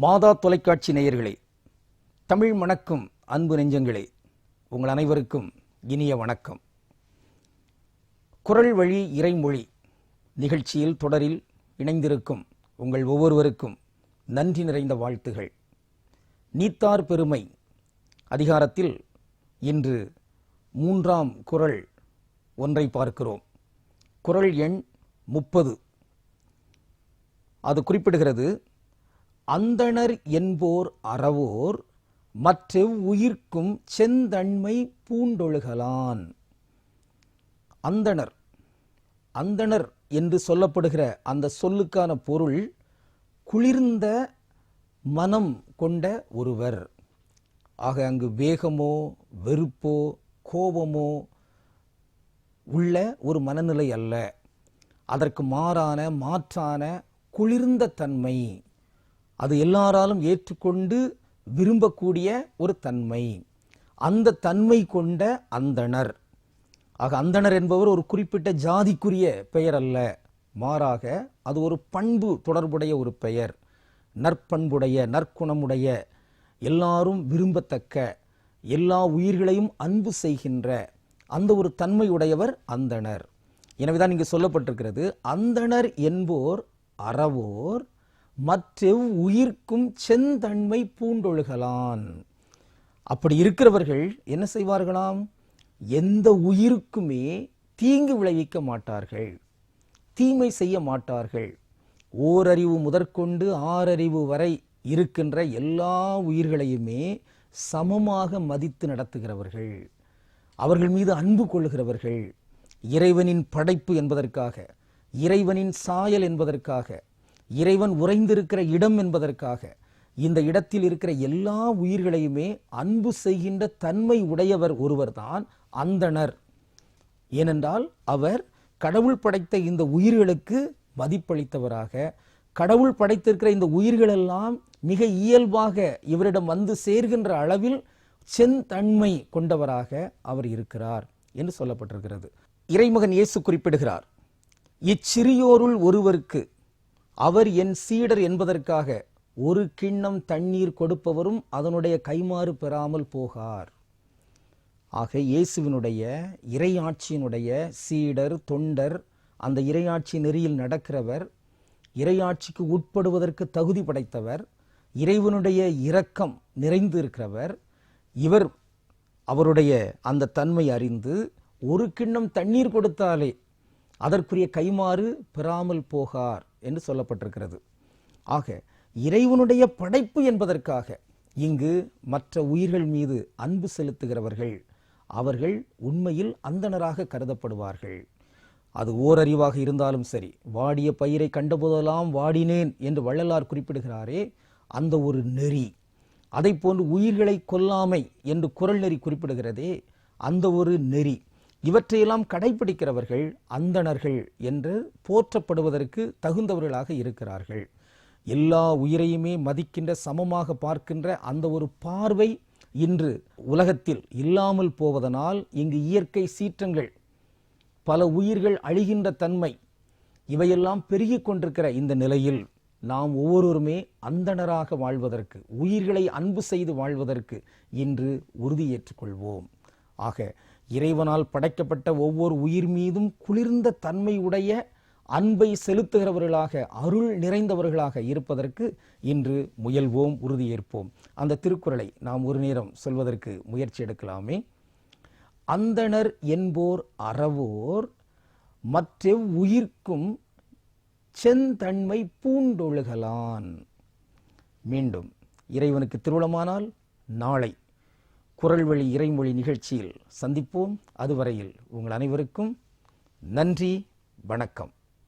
மாதா தொலைக்காட்சி நேயர்களே தமிழ் வணக்கம் அன்பு நெஞ்சங்களே உங்கள் அனைவருக்கும் இனிய வணக்கம். குரல் வழி இறைமொழி நிகழ்ச்சியில் தொடரில் இணைந்திருக்கும் உங்கள் ஒவ்வொருவருக்கும் நன்றி நிறைந்த வாழ்த்துகள். நீத்தார் பெருமை அதிகாரத்தில் இன்று மூன்றாம் குரல் ஒன்றை பார்க்கிறோம். குரல் எண் முப்பது. அது குறிப்பிடுகிறது அந்தணர் என்போர் அறவோர் மற்றெவ் உயிர்க்கும் செந்தன்மை பூண்டொழுகலான். அந்தணர் அந்தணர் என்று சொல்லப்படுகிற அந்த சொல்லுக்கான பொருள் குளிர்ந்த மனம் கொண்ட ஒருவர். ஆக அங்கு வேகமோ வெறுப்போ கோபமோ உள்ள ஒரு மனநிலை அல்ல. அதற்கு மாறான மாற்றான குளிர்ந்த தன்மை அது எல்லாராலும் ஏற்றுக்கொண்டு விரும்பக்கூடிய ஒரு தன்மை. அந்த தன்மை கொண்ட அந்தணர். ஆக அந்தணர் என்பவர் ஒரு குறிப்பிட்ட ஜாதிக்குரிய பெயர் அல்ல. மாறாக அது ஒரு பண்பு தொடர்புடைய ஒரு பெயர். நற்பண்புடைய நற்குணமுடைய எல்லாரும் விரும்பத்தக்க எல்லா உயிர்களையும் அன்பு செய்கின்ற அந்த ஒரு தன்மையுடையவர் அந்தணர். எனவேதான் இங்கு சொல்லப்பட்டிருக்கிறது அந்தணர் என்போர் அறவோர் மற்றெவ் உயிர்க்கும் செந்தன்மை பூண்டொழுகலான். அப்படி இருக்கிறவர்கள் என்ன செய்வார்களாம்? எந்த உயிருக்குமே தீங்கு விளைவிக்க மாட்டார்கள். தீமை செய்ய மாட்டார்கள். ஓரறிவு முதற்கொண்டு ஆறறிவு வரை இருக்கின்ற எல்லா உயிர்களையுமே சமமாக மதித்து நடத்துகிறவர்கள். அவர்கள் மீது அன்பு கொள்கிறவர்கள் இறைவனின் படைப்பு என்பதற்காக இறைவனின் சாயல் என்பதற்காக இறைவன் உறைந்திருக்கிற இடம் என்பதற்காக இந்த இடத்தில் இருக்கிற எல்லா உயிர்களையுமே அன்பு செய்கின்ற தன்மை உடையவர் ஒருவர்தான் அந்தணர். ஏனென்றால் அவர் கடவுள் படைத்த இந்த உயிர்களுக்கு மதிப்பளித்தவராக கடவுள் படைத்திருக்கிற இந்த உயிர்களெல்லாம் மிக இயல்பாக இவரிடம் வந்து சேர்கின்ற அளவில் செந்தன்மை கொண்டவராக அவர் இருக்கிறார் என்று சொல்லப்பட்டிருக்கிறது. இறைமகன் இயேசு குறிப்பிடுகிறார் இச்சிறியோருள் ஒருவருக்கு அவர் என் சீடர் என்பதற்காக ஒரு கிண்ணம் தண்ணீர் கொடுப்பவரும் அதனுடைய கைமாறு பெறாமல் போகார். ஆக இயேசுவினுடைய இறையாட்சியினுடைய சீடர் தொண்டர் அந்த இறையாட்சி நெறியில் நடக்கிறவர் இறையாட்சிக்கு உட்படுவதற்கு தகுதி படைத்தவர் இறைவனுடைய இரக்கம் நிறைந்து இருக்கிறவர் இவர் அவருடைய அந்த தன்மை அறிந்து ஒரு கிண்ணம் தண்ணீர் கொடுத்தாலே அதற்குரிய கைமாறு பெறாமல் போகார். என்று சொல்லப்பட்டிருக்கிறது. ஆக இறைவனுடைய படைப்பு என்பதற்காக இங்கு மற்ற உயிர்கள் மீது அன்பு செலுத்துகிறவர்கள் அவர்கள் உண்மையில் அந்தணராக கருதப்படுவார்கள். அது ஓரறிவாக இருந்தாலும் சரி வாடிய பயிரை கண்டபோதெல்லாம் வாடினேன் என்று வள்ளலார் குறிப்பிடுகிறாரே அந்த ஒரு நெறி. அதை போன்று உயிர்களை கொல்லாமை என்று குரல் நெறி குறிப்பிடுகிறதே அந்த ஒரு நெறி. இவற்றையெல்லாம் கடைபிடிக்கிறவர்கள் அந்தணர்கள் என்று போற்றப்படுவதற்கு தகுந்தவர்களாக இருக்கிறார்கள். எல்லா உயிரையுமே மதிக்கின்ற சமமாக பார்க்கின்ற அந்த ஒரு பார்வை இன்று உலகத்தில் இல்லாமல் போவதனால் இங்கு இயற்கை சீற்றங்கள் பல உயிர்கள் அழிகின்ற தன்மை இவையெல்லாம் பெருகிக் கொண்டிருக்கிற இந்த நிலையில் நாம் ஒவ்வொருவருமே அந்தணராக வாழ்வதற்கு உயிர்களை அன்பு செய்து வாழ்வதற்கு இன்று உறுதியேற்றுக்கொள்வோம் ஆக இறைவனால் படைக்கப்பட்ட ஒவ்வொரு உயிர் மீதும் குளிர்ந்த தன்மை உடைய அன்பை செலுத்துகிறவர்களாக அருள் நிறைந்தவர்களாக இருப்பதற்கு இன்று முயல்வோம் உறுதியேற்போம். அந்த திருக்குறளை நாம் ஒரு நேரம் சொல்வதற்கு முயற்சி எடுக்கலாமே. அந்தணர் என்போர் அறவோர் மற்றெவ் உயிர்க்கும் செந்தன்மை பூண்டொழுகலான். மீண்டும் இறைவனுக்கு திருவிழமானால் நாளை குரல்வழி இறைமொழி நிகழ்ச்சியில் சந்திப்போம். அதுவரையில் உங்கள் அனைவருக்கும் நன்றி வணக்கம்.